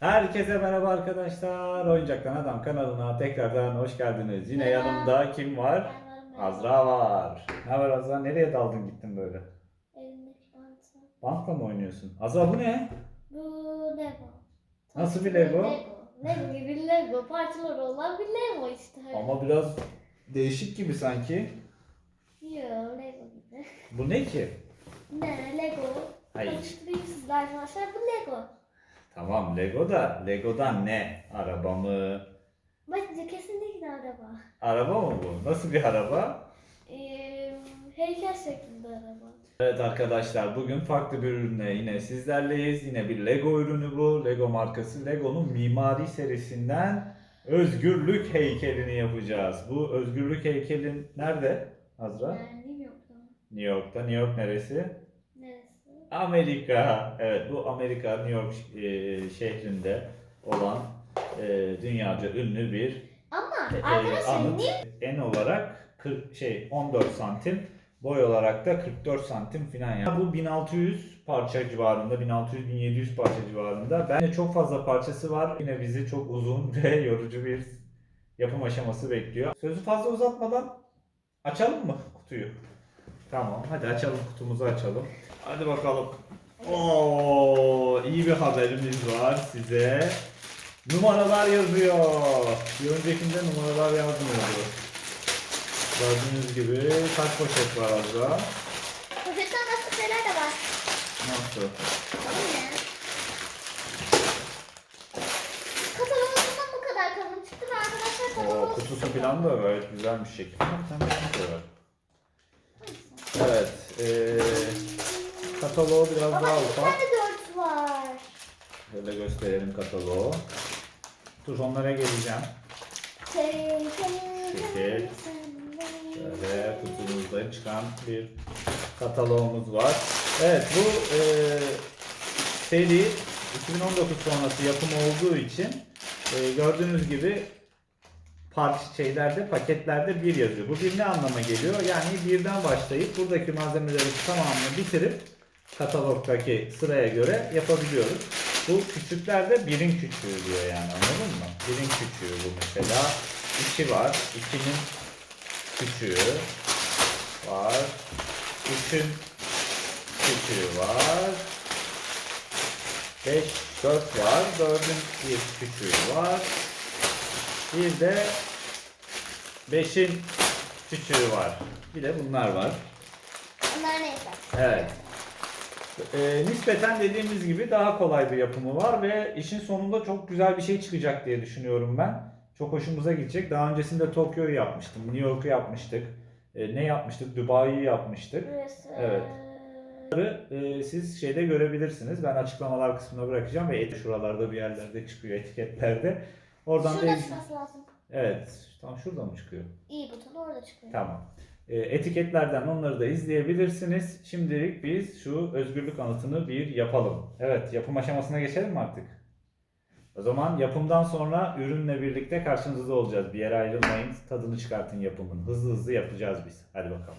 Herkese merhaba arkadaşlar. Oyuncaktan Adam kanalına tekrardan hoş geldiniz. Yine Merhaba. yanımda kim var? Azra var. Ne haber Azra? Nereye daldın gittin böyle? Elimdeki bantı. Bantla mı oynuyorsun? Azra bu ne? Bu Lego. Nasıl bir Lego? Lego. Gibi Lego. Parçaları olan bir Lego işte. Ama biraz değişik gibi sanki. Yo Lego gibi. Bu ne ki? Ne Lego? Hayır. Tanıştırayım sizle arkadaşlar bu Lego. Tamam Lego da. Lego'dan ne? Araba mı? Bence kesinlikle araba. Araba mı bu? Nasıl bir araba? Ee, heykel şeklinde araba. Evet arkadaşlar bugün farklı bir ürünle yine sizlerleyiz. Yine bir Lego ürünü bu. Lego markası. Lego'nun mimari serisinden özgürlük heykelini yapacağız. Bu özgürlük heykelin nerede Azra? Yani New York'ta? New York'ta. New York neresi? Amerika. Evet bu Amerika New York e, şehrinde olan e, dünyaca ünlü bir Ama e, arkadaşlar anıt. niye? En olarak 40 şey 14 santim, boy olarak da 44 santim falan yani. Bu 1600 parça civarında, 1600-1700 parça civarında. Bence çok fazla parçası var. Yine bizi çok uzun ve yorucu bir yapım aşaması bekliyor. Sözü fazla uzatmadan açalım mı kutuyu? Tamam, hadi açalım kutumuzu açalım. Hadi bakalım. Oo, iyi bir haberimiz var size. Numaralar yazıyor. Bir öncekinde numaralar yazmıyordu. Gördüğünüz gibi kaç poşet var Azra? Poşetten başka şeyler de var. Nasıl? Bu ne? Katalogundan bu kadar kalın çıktı ve arkadaşlar O katalogu kutusu falan da gayet güzelmiş şekilde. Bir tane daha var. Eee kataloğu biraz Baba daha iki ufak. tane dört var. Şöyle gösterelim kataloğu. Dur onlara geleceğim. Şekil. Şöyle kutumuzda çıkan bir kataloğumuz var. Evet bu e, seri 2019 sonrası yapım olduğu için e, gördüğünüz gibi parça şeylerde paketlerde bir yazıyor. Bu bir ne anlama geliyor? Yani birden başlayıp buradaki malzemeleri tamamını bitirip katalogdaki sıraya göre yapabiliyoruz. Bu küçüklerde birin küçüğü diyor yani anladın mı? Birin küçüğü bu mesela. 2 var. 2'nin küçüğü var. 3'ün küçüğü var. 5, 4 var. 4'ün bir küçüğü var. Bir de 5'in küçüğü var. Bir de bunlar var. Onlar neyse. Evet. Ee, nispeten dediğimiz gibi daha kolay bir yapımı var ve işin sonunda çok güzel bir şey çıkacak diye düşünüyorum ben. Çok hoşumuza gidecek. Daha öncesinde Tokyo'yu yapmıştım, New York'u yapmıştık. Ee, ne yapmıştık? Dubai'yi yapmıştık. Burası. Evet. Ee, siz şeyde görebilirsiniz. Ben açıklamalar kısmına bırakacağım ve et şuralarda bir yerlerde çıkıyor etiketlerde. Oradan da Şurada çıkması lazım. Evet, tam şurada mı çıkıyor? İyi butonu orada çıkıyor. Tamam. E, etiketlerden onları da izleyebilirsiniz. Şimdilik biz şu özgürlük anıtını bir yapalım. Evet, yapım aşamasına geçelim mi artık? O zaman yapımdan sonra ürünle birlikte karşınızda olacağız. Bir yere ayrılmayın, tadını çıkartın yapımın. Hızlı hızlı yapacağız biz. Hadi bakalım.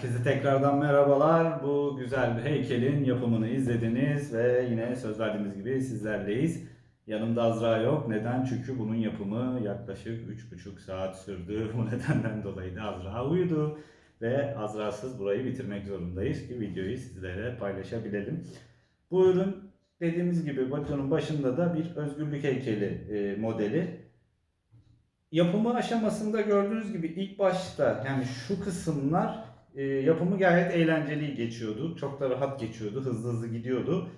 Herkese tekrardan merhabalar. Bu güzel bir heykelin yapımını izlediniz ve yine söz verdiğimiz gibi sizlerleyiz. Yanımda Azra yok. Neden? Çünkü bunun yapımı yaklaşık 3,5 saat sürdü. Bu nedenden dolayı da Azra uyudu. Ve Azra'sız burayı bitirmek zorundayız ki videoyu sizlere paylaşabilelim. Bu ürün dediğimiz gibi videonun başında da bir özgürlük heykeli e, modeli. Yapımı aşamasında gördüğünüz gibi ilk başta yani şu kısımlar e, yapımı gayet eğlenceli geçiyordu. Çok da rahat geçiyordu. Hızlı hızlı gidiyordu.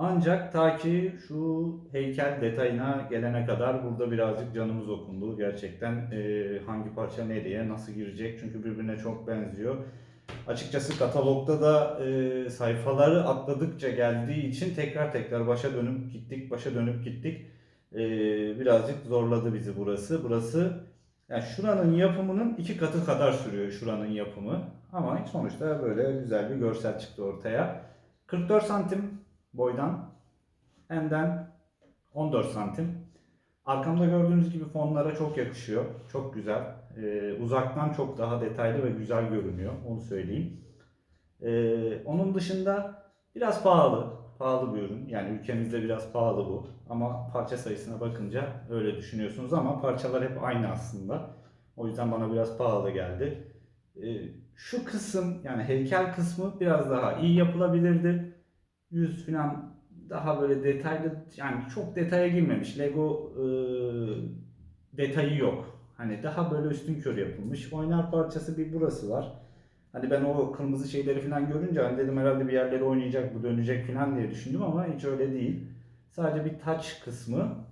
Ancak ta ki şu heykel detayına gelene kadar burada birazcık canımız okundu. Gerçekten e, hangi parça nereye, nasıl girecek çünkü birbirine çok benziyor. Açıkçası katalogda da e, sayfaları atladıkça geldiği için tekrar tekrar başa dönüp gittik, başa dönüp gittik. E, birazcık zorladı bizi burası. Burası yani şuranın yapımının iki katı kadar sürüyor şuranın yapımı. Ama sonuçta böyle güzel bir görsel çıktı ortaya. 44 santim boydan, enden 14 santim. Arkamda gördüğünüz gibi fonlara çok yakışıyor. Çok güzel. Ee, uzaktan çok daha detaylı ve güzel görünüyor. Onu söyleyeyim. Ee, onun dışında biraz pahalı. Pahalı bir ürün. Yani ülkemizde biraz pahalı bu. Ama parça sayısına bakınca öyle düşünüyorsunuz ama parçalar hep aynı aslında. O yüzden bana biraz pahalı geldi. Ee, şu kısım yani heykel kısmı biraz daha iyi yapılabilirdi. Yüz falan daha böyle detaylı yani çok detaya girmemiş. Lego e, detayı yok. Hani daha böyle üstün kör yapılmış. Oynar parçası bir burası var. Hani ben o kırmızı şeyleri falan görünce hani dedim herhalde bir yerleri oynayacak bu dönecek falan diye düşündüm ama hiç öyle değil. Sadece bir taç kısmı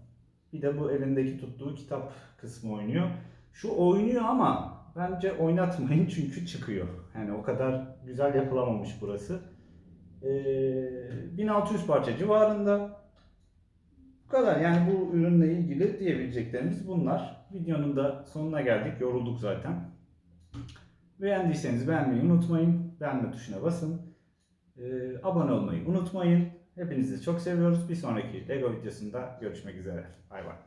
bir de bu elindeki tuttuğu kitap kısmı oynuyor. Şu oynuyor ama bence oynatmayın çünkü çıkıyor. Yani o kadar güzel yapılamamış burası. Ee, 1600 parça civarında. Bu kadar yani bu ürünle ilgili diyebileceklerimiz bunlar. Videonun da sonuna geldik. Yorulduk zaten. Beğendiyseniz beğenmeyi unutmayın. Beğenme tuşuna basın. Ee, abone olmayı unutmayın. Hepinizi çok seviyoruz. Bir sonraki Lego videosunda görüşmek üzere. Bay bay.